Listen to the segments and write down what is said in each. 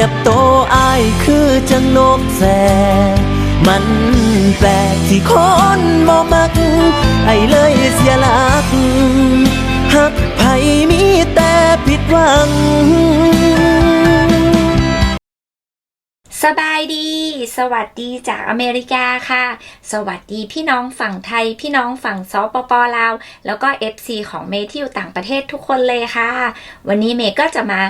เก็บโตวอายคือจังนกแส มันแปลกที่คนบ่มัก ไอเลยเสียหลัก หักไผมีแต่ผิดหวัง สบายดี สวัสดีจากอเมริกาค่ะ สวัสดีพี่น้องฝั่งไทย พี่น้องฝั่งสปปลาว แล้วก็ FC ของเมที่อยู่ต่างประเทศทุกคนเลยค่ะ วันนี้เมย์ก็จะมา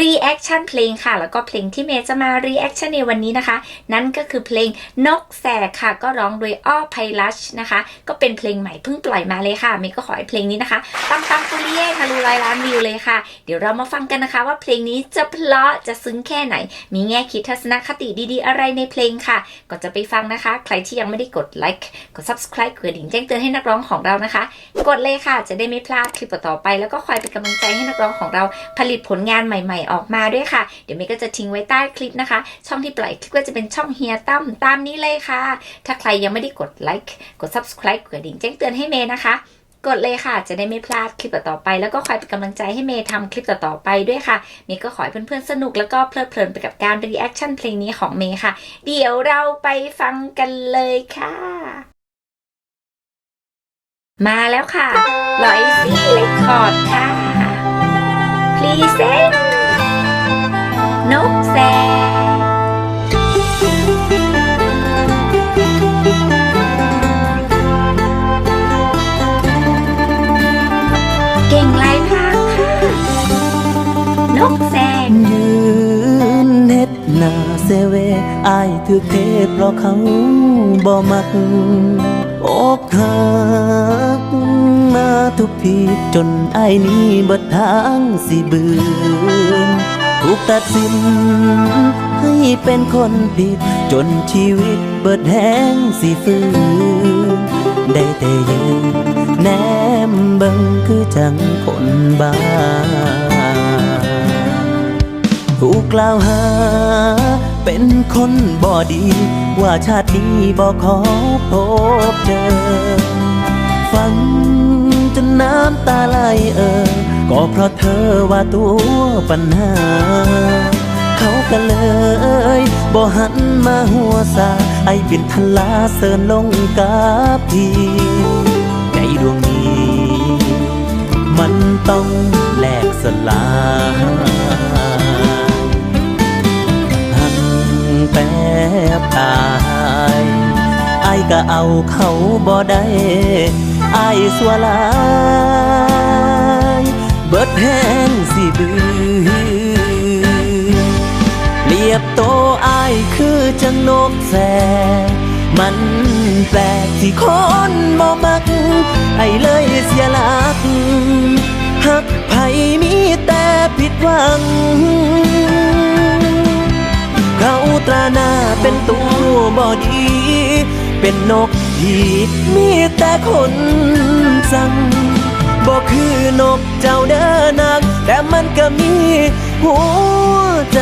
รีแอคชั่นเพลงค่ะ แล้วก็เพลงที่เมย์จะมารีแอคชั่นในวันนี้นะคะ นั่นก็คือเพลงนกแสกค่ะ ก็ร้องโดยอ้อไพลัชนะคะ ก็เป็นเพลงใหม่เพิ่งปล่อยมาเลยค่ะ เมย์ก็ขอให้เพลงนี้นะคะตั้มตั้มปุริเย่ทะลุร้อยล้านวิวเลยค่ะ เดี๋ยวเรามาฟังกันนะคะ ว่าเพลงนี้จะเพราะจะซึ้งแค่ไหน มีแง่คิดทัศนคติดีๆ อะไรในเพลงค่ะก่อนจะไปฟังนะคะ ใครที่ยังไม่ได้กดไลค์กด subscribe กดดิ่งแจ้งเตือนให้นักร้องของเรานะคะ กดเลยค่ะ จะได้ไม่พลาดคลิปต่อไป แล้วก็คอยเป็นกำลังใจให้นักร้องของเราผลิตผลงานใหม่ๆออกมาด้วยค่ะ เดี๋ยวเมย์ก็จะทิ้งไว้ใต้คลิปนะคะ ช่องที่ปล่อยคลิปก็จะเป็นช่องเฮียตั้มตามนี้เลยค่ะ ถ้าใครยังไม่ได้กดไลค์กด subscribe กดกระดิ่งแจ้งเตือนให้เมย์นะคะกดเลยค่ะ จะได้ไม่พลาดคลิปต่อๆไป แล้วก็คอยเป็นกำลังใจให้เมย์ทำคลิปต่อๆไปด้วยค่ะ เมย์ก็ขอให้เพื่อนๆสนุกแล้วก็เพลิดเพลินไปกับการรีแอคชั่นเพลงนี้ของเมย์ค่ะ เดี๋ยวเราไปฟังกันเลยค่ะ มาแล้วค่ะลอยซี่เลคคอร์ดค่ะพรีเซน นกแสกเก่งลายพรางค่ะ นกแสกยืนเฮ็ดหน้าเซเวอายถือเทเพราะเขาบ่มักอกหักมาทุกทีจนไอ้ายนี้บิดทางสิบืน ถูกตัดสิน ให้เป็นคนผิด จนชีวิตเบิดแห้งสิฟื้นได้แต่ยืนแนมเบิงคือจังคนบ้า ถูกกล่าวหา เป็นคนบ่ดี ว่าชาตินี้บ่ขอพบเจอ ฟังจนน้ำตาไหลเออ ก็เพราะเธอว่าตัวปัญหา เขาก็เลยบ่หันมาหัวซาไอบินทลาเสินลงกับทีในดวงนี้ มันต้องแหลกสลายหันแป๊บตายไอ้ก็เอาเขาบ่ได้ไอ้สัวลาย กแส มันแปลกที่คนบ่มัก ไอเลยเสียหลักหักไผมีแต่ผิดหวัง เขาตราหน้าเป็นตัวบอดี เป็นนกที่มีแต่คนสั่งบอกคือนกเจ้าเดินนัก แต่มันก็มีหัวใจ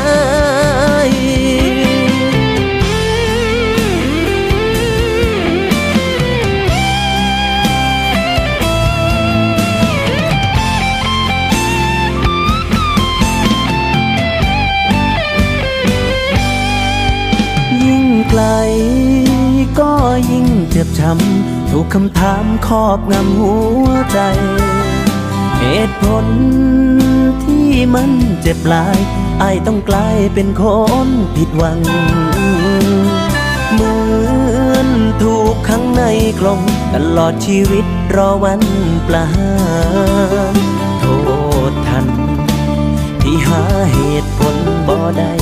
บช้ำถูกคำถามครอบงำหัวใจ เหตุผลที่มันเจ็บลายไอต้องกลายเป็นคนผิดหวัง เหมือนถูกขังในกลงตลอดชีวิตรอวันประหารโทษทัน ที่หาเหตุผลบ่ได้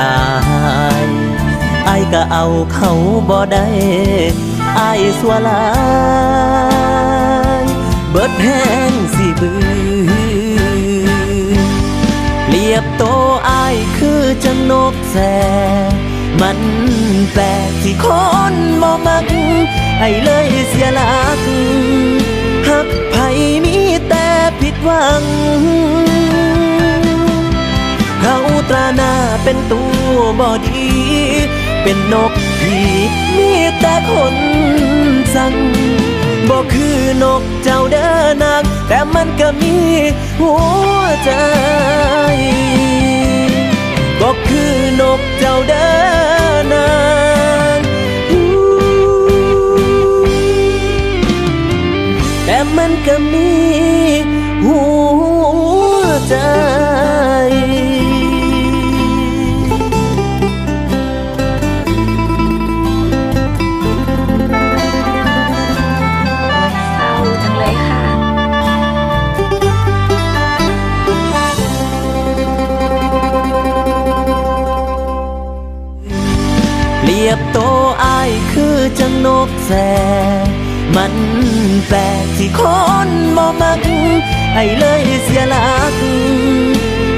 ตายไอ้ายก็เอาเขาบ่ได้ไอ้ายสัวลายเบิดแห้งสิบือเปรียบโตอายคือจังนกแสมันแปลกที่คนบ่มักไอ้เลยเสียหลักหักไผมีแต่ผิดหวัง เขาตราหน้าเป็นตัวบอดี เป็นนกที่มีแต่คนสั่งบอกคือนกเจ้าเดินนางแต่มันก็มีหัวใจ บอกคือนกเจ้าเดินนางแต่มันก็มีหัวใจ ยบโตวอายคือจังนกแสมันแปลกที่คนบ่มัก ไอ้เลยเสียหลัก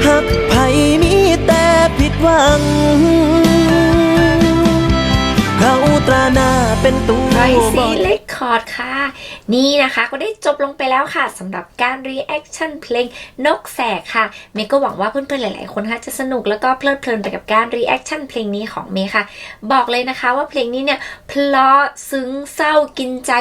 หักไผมีแต่ผิดหวัง เขาตราหน้าเป็นตัวไรซีบ่เลคค อร์ดค่ะ นี่นะคะก็ได้จบลงไปแล้วค่ะสำหรับการรีแอคชั่นเพลงนกแสกค่ะ เมย์ก็หวังว่าเพื่อนๆหลายๆคนค่ะจะสนุกแล้วก็เพลิดเพลินไปกับการรีแอคชั่นเพลงนี้ของเมย์ค่ะ บอกเลยนะคะว่าเพลงนี้เนี่ยเพราะซึ้งเศร้ากินใจ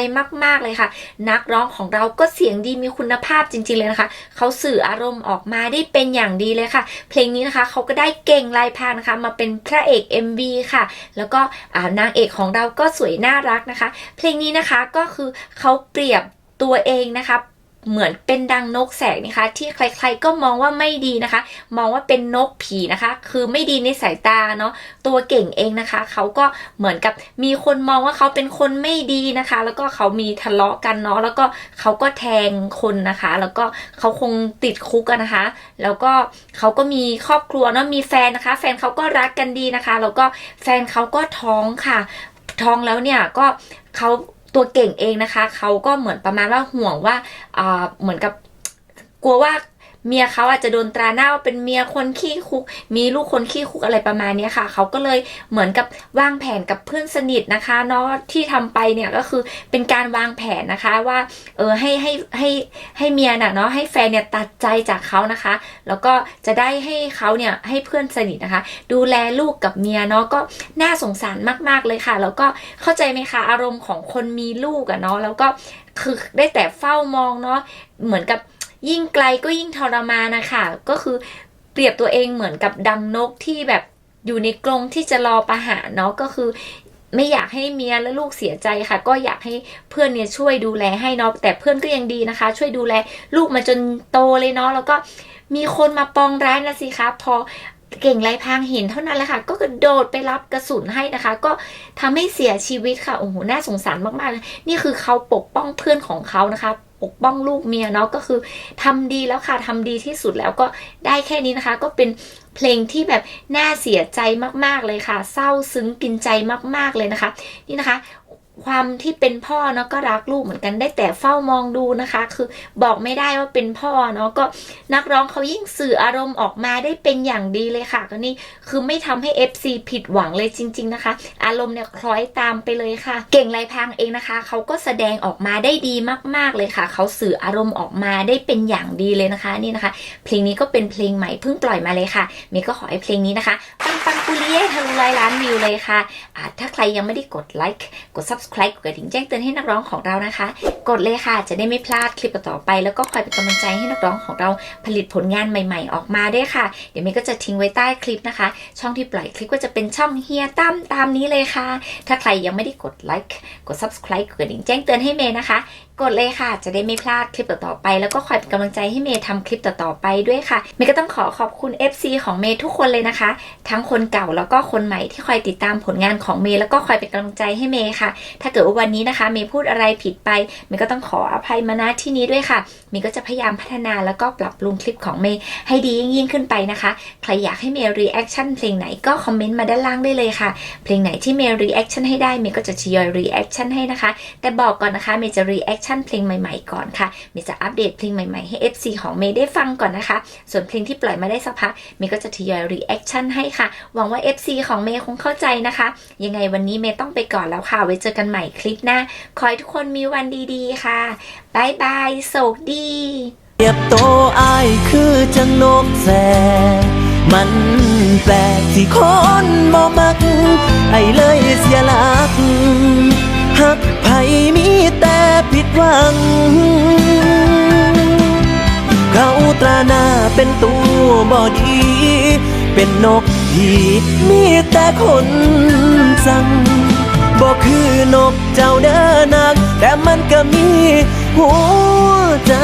มากๆเลยค่ะ นักร้องของเราก็เสียงดีมีคุณภาพจริงๆเลยนะคะ เขาสื่ออารมณ์ออกมาได้เป็นอย่างดีเลยค่ะ เพลงนี้นะคะเขาก็ได้เก่งลายพานะคะมาเป็นพระเอก MV ค่ะ แล้วก็นางเอกของเราก็สวยน่ารักนะคะ เพลงนี้นะคะก็คือเขาเปรียบตัวเองนะคะเหมือนเป็นดังนกแสกนะคะ ที่ใครๆก็มองว่าไม่ดีนะคะ มองว่าเป็นนกผีนะคะ คือไม่ดีในสายตาเนาะตัวเก่งเองนะคะเขาก็เหมือนกับมีคนมองว่าเขาเป็นคนไม่ดีนะคะ แล้วก็เขามีทะเลาะกันเนาะแล้วก็เขาก็แทงคนนะคะ แล้วก็เขาคงติดคุกกันนะคะ แล้วก็เขาก็มีครอบครัวเนาะมีแฟนนะคะ แฟนเขาก็รักกันดีนะคะ แล้วก็แฟนเขาก็ท้องค่ะ ท้องแล้วเนี่ยก็เขา ตัวเก่งเองนะคะ เขาก็เหมือนประมาณว่าห่วงว่าเหมือนกับกลัวว่า เมียเขาอาจจะโดนตราหน้าว่าเป็นเมียคนขี้คุก มีลูกคนขี้คุกอะไรประมาณนี้ค่ะ เขาก็เลยเหมือนกับวางแผนกับเพื่อนสนิทนะคะเนาะที่ทำไปเนี่ยก็คือเป็นการวางแผนนะคะว่าเออให้ให้ให้ให้เมียน่ะเนาะให้แฟนเนี่ยตัดใจจากเขานะคะ แล้วก็จะได้ให้เขาเนี่ยให้เพื่อนสนิทนะคะ ดูแลลูกกับเมียเนาะก็น่าสงสารมากๆเลยค่ะ แล้วก็เข้าใจไหมคะอารมณ์ของคนมีลูกอะเนาะแล้วก็คือได้แต่เฝ้ามองเนาะเหมือนกับ ยิ่งไกลก็ยิ่งทรมานนะคะก็คือเปรียบตัวเองเหมือนกับดังนกที่แบบอยู่ในกรงที่จะรอประหารเนาะก็คือไม่อยากให้เมียและลูกเสียใจค่ะ ก็อยากให้เพื่อนเนี่ยช่วยดูแลให้เนาะแต่เพื่อนก็ยังดีนะคะ ช่วยดูแลลูกมาจนโตเลยเนาะแล้วก็มีคนมาปองร้ายนะสิคะพอเก่งไรพางเห็นเท่านั้นแหละค่ะ ก็กระโดดไปรับกระสุนให้นะคะ ก็ทำให้เสียชีวิตค่ะโอ้โหน่าสงสารมากๆเลยนี่คือเขาปกป้องเพื่อนของเขานะคะ ปกป้องลูกเมียเนาะก็คือทำดีแล้วค่ะทำดีที่สุดแล้วก็ได้แค่นี้นะคะ ก็เป็นเพลงที่แบบน่าเสียใจมากๆเลยค่ะ เศร้าซึ้งกินใจมากๆเลยนะคะ นี่นะคะ ความที่เป็นพ่อเนาะก็รักลูกเหมือนกันได้แต่เฝ้ามองดูนะคะ คือบอกไม่ได้ว่าเป็นพ่อเนาะก็นักร้องเขายิ่งสื่ออารมณ์ออกมาได้เป็นอย่างดีเลยค่ะก็นี่คือไม่ทำให้ FC ผิดหวังเลยจริง ๆนะคะ อารมณ์เนี่ยคล้อยตามไปเลยค่ะ เก่งไรพรางเองนะคะเขาก็แสดงออกมาได้ดีมาก ๆเลยค่ะเขาสื่ออารมณ์ออกมาได้เป็นอย่างดีเลยนะคะนี่นะคะ เพลงนี้ก็เป็นเพลงใหม่เพิ่งปล่อยมาเลยค่ะเมย์ก็ขอให้เพลงนี้นะคะปังปังปุริเย่ทะลุร้อยล้านวิวเลยค่ะถ้าใครยังไม่ได้กดไลค์กด subscribe กดกระดิ่งแจ้งเตือนให้นักร้องของเรานะคะ กดเลยค่ะจะได้ไม่พลาดคลิปต่อไป แล้วก็คอยเป็นกำลังใจให้นักร้องของเราผลิตผลงานใหม่ ๆ ออกมาด้วยค่ะ เดี๋ยวเมย์ก็จะทิ้งไว้ใต้คลิปนะคะ ช่องที่ปล่อยคลิปก็จะเป็นช่องเฮียตั้มตามนี้เลยค่ะ ถ้าใครยังไม่ได้กดไลค์กด subscribe กดกระดิ่งแจ้งเตือนให้เมย์นะคะ กดเลยค่ะ จะได้ไม่พลาดคลิปต่อๆไป แล้วก็คอยเป็นกำลังใจให้เมย์ทำคลิปต่อๆไปด้วยค่ะ เมย์ก็ต้องขอขอบคุณ FC ของเมย์ทุกคนเลยนะคะ ทั้งคนเก่าแล้วก็คนใหม่ที่คอยติดตามผลงานของเมย์แล้วก็คอยเป็นกำลังใจให้เมย์ค่ะ ถ้าเกิดว่าวันนี้นะคะ เมย์พูดอะไรผิดไป เมย์ก็ต้องขออภัยมาณที่นี้ด้วยค่ะ เมย์ก็จะพยายามพัฒนาแล้วก็ปรับปรุงคลิปของเมย์ให้ดียิ่งขึ้นไปนะคะ ใครอยากให้เมย์รีแอคชั่นเพลงไหนก็คอมเมนต์มาด้านล่างได้เลยค่ะ เพลงไหนที่เมย์รีแอคชั่นให้ได้ เมย์ก็จะทยอยรีแอคชั่นให้นะคะ แต่บอกก่อนนะคะ เมย์จะรีแอคชั่นเพลงใหม่ๆก่อนค่ะเมย์จะอัปเดตเพลงใหม่ๆให้ FC ของเมย์ได้ฟังก่อนนะคะ ส่วนเพลงที่ปล่อยมาได้สักพักเมย์ก็จะทยอยรีแอคชั่นให้ค่ะ หวังว่า FC ของเมย์คงเข้าใจนะคะ ยังไงวันนี้เมย์ต้องไปก่อนแล้วค่ะ ไว้เจอกันใหม่คลิปหน้า ขอให้ทุกคนมีวันดีๆค่ะบายบายโศกดีเรียบโตอายคือจังนกแสมันแปลกที่คนบ่มักไอเลยเสียหลักหัก ไผมีแต่ผิดหวัง เขาตราหน้าเป็นตัวบอดี เป็นนกที่มีแต่คนสั่งบอกคือนกเจ้าเดินนัก แต่มันก็มีหัวใจ